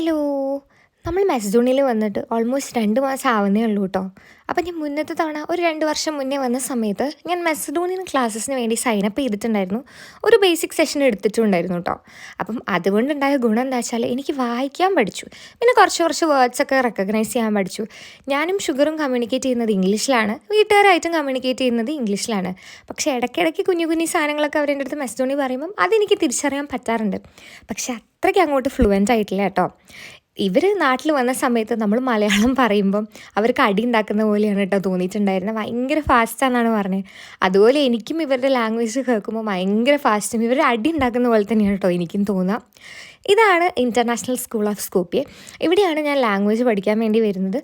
Hello. നമ്മൾ മെസ്ഡോണിൽ വന്നിട്ട് almost രണ്ട് മാസം ആവുന്നേ ഉള്ളൂ കേട്ടോ അപ്പം ഞാൻ മുന്നത്തെ തവണ ഒരു രണ്ട് വർഷം മുന്നേ വന്ന സമയത്ത് ഞാൻ മെസഡോണിയൻ ക്ലാസ്സസിന് വേണ്ടി സൈനപ്പ് ചെയ്തിട്ടുണ്ടായിരുന്നു. ഒരു ബേസിക് സെഷൻ എടുത്തിട്ടുണ്ടായിരുന്നു കേട്ടോ അപ്പം അതുകൊണ്ടുണ്ടായ ഗുണം എന്താ വെച്ചാൽ എനിക്ക് വായിക്കാൻ പഠിച്ചു. പിന്നെ കുറച്ച് കുറച്ച് വേർഡ്സൊക്കെ റെക്കഗ്നൈസ് ചെയ്യാൻ പഠിച്ചു. ഞാനും ഷുഗറും കമ്മ്യൂണിക്കേറ്റ് ചെയ്യുന്നത് ഇംഗ്ലീഷിലാണ്. വീട്ടുകാരായിട്ടും കമ്മ്യൂണിക്കേറ്റ് ചെയ്യുന്നത് ഇംഗ്ലീഷിലാണ്. പക്ഷേ ഇടയ്ക്കിടയ്ക്ക് കുഞ്ഞു കുഞ്ഞു സാധനങ്ങളൊക്കെ അവരുടെ അടുത്ത് മെസ്ഡോണി പറയുമ്പം അതെനിക്ക് തിരിച്ചറിയാൻ പറ്റാറുണ്ട്. പക്ഷേ അത്രയ്ക്ക് അങ്ങോട്ട് ഫ്ലുവന്റ് ആയിട്ടില്ല കേട്ടോ ഇവർ നാട്ടിൽ വന്ന സമയത്ത് നമ്മൾ മലയാളം പറയുമ്പം അവർക്ക് അടി ഉണ്ടാക്കുന്ന പോലെയാണ് കേട്ടോ തോന്നിയിട്ടുണ്ടായിരുന്നത് ഭയങ്കര ഫാസ്റ്റാണെന്നാണ് പറഞ്ഞത് അതുപോലെ എനിക്കും ഇവരുടെ ലാംഗ്വേജ് കേൾക്കുമ്പോൾ ഭയങ്കര ഫാസ്റ്റും ഇവർ അടി ഉണ്ടാക്കുന്ന പോലെ തന്നെയാണ് കേട്ടോ എനിക്കും തോന്നാം. ഇതാണ് ഇന്റർനാഷണൽ സ്കൂൾ ഓഫ് സ്കോപ്പിയെ ഇവിടെയാണ് ഞാൻ ലാംഗ്വേജ് പഠിക്കാൻ വേണ്ടി വരുന്നത്.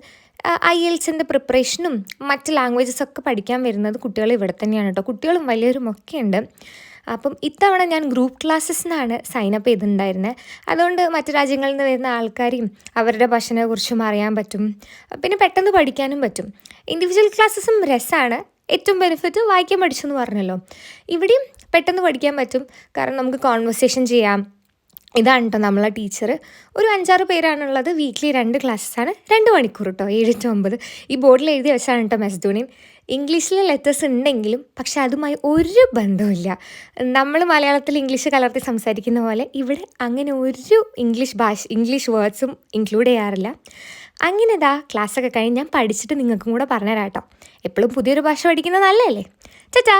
ഐ എൽസിന്റെ പ്രിപ്പറേഷനും മറ്റ് ലാംഗ്വേജസ് ഒക്കെ പഠിക്കാൻ വരുന്നത് കുട്ടികൾ ഇവിടെ തന്നെയാണ് കേട്ടോ കുട്ടികളും വലിയവരും ഒക്കെ ഉണ്ട്. അപ്പം ഇത്തവണ ഞാൻ ഗ്രൂപ്പ് ക്ലാസ്സസ് എന്നാണ് സൈനപ്പ് ചെയ്തിട്ടുണ്ടായിരുന്നത് അതുകൊണ്ട് മറ്റു രാജ്യങ്ങളിൽ നിന്ന് വരുന്ന ആൾക്കാരെയും അവരുടെ ഭക്ഷണത്തെക്കുറിച്ചും അറിയാൻ പറ്റും. പിന്നെ പെട്ടെന്ന് പഠിക്കാനും പറ്റും. ഇൻഡിവിജ്വൽ ക്ലാസ്സസും രസമാണ് ഏറ്റവും ബെനിഫിറ്റ് വായിക്കാൻ പഠിച്ചെന്ന് പറഞ്ഞല്ലോ. ഇവിടെയും പെട്ടെന്ന് പഠിക്കാൻ പറ്റും. കാരണം നമുക്ക് കോൺവെർസേഷൻ ചെയ്യാം. ഇതാണ് കേട്ടോ നമ്മളെ ടീച്ചർ ഒരു അഞ്ചാറ് പേരാണുള്ളത്. വീക്കിലി രണ്ട് ക്ലാസ്സാണ് രണ്ട് മണിക്കൂർ കേട്ടോ ഏഴ് ടു ഒമ്പത്. ഈ ബോർഡിൽ എഴുതി വെച്ചാണ് കേട്ടോ മെസ്ഡോണിയൻ ഇംഗ്ലീഷിലെ ലെറ്റേഴ്സ് ഉണ്ടെങ്കിലും പക്ഷെ അതുമായി ഒരു ബന്ധവുമില്ല. നമ്മൾ മലയാളത്തിൽ ഇംഗ്ലീഷ് കലർത്തി സംസാരിക്കുന്ന പോലെ ഇവിടെ അങ്ങനെ ഒരു ഇംഗ്ലീഷ് ഭാഷ ഇംഗ്ലീഷ് വേർഡ്സും ഇൻക്ലൂഡ് ചെയ്യാറില്ല. അങ്ങനെ ഇതാ ക്ലാസ്സൊക്കെ കഴിഞ്ഞ് ഞാൻ പഠിച്ചിട്ട് നിങ്ങൾക്കും കൂടെ പറഞ്ഞുതരാം കേട്ടോ എപ്പോഴും പുതിയൊരു ഭാഷ പഠിക്കുന്നത് നല്ലതല്ലേ ചേട്ടാ